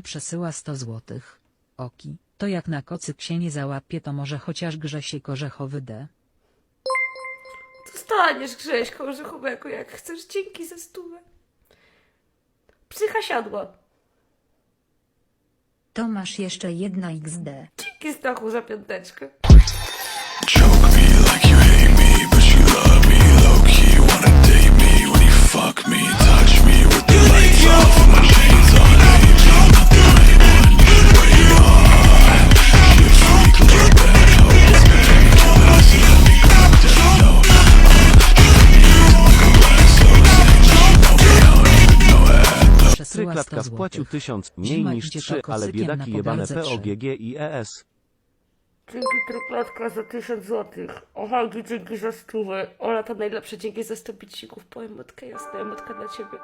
Przesyła 100 złotych. Oki, to jak na kocyk się nie załapie to może chociaż Grzesiek Orzechowy D. Dostaniesz Grześka Orzechowego jak chcesz. Dzięki za stówę. Psycha siadła. To masz jeszcze jedna XD. Dzięki Stachu za piąteczkę. Przesyła 100 Tryklatka złotych. wpłacił tysiąc, mniej Zima niż idzie trzy, to ale kocykiem biedaki na jebane pogardze trzy. POGG i ES. Dzięki Tryklatka za 1000 złotych. O Hagi, dzięki za stówę. Ola to najlepsze, dzięki za 100 bicików. Powiem matkę jasna, matka dla ciebie.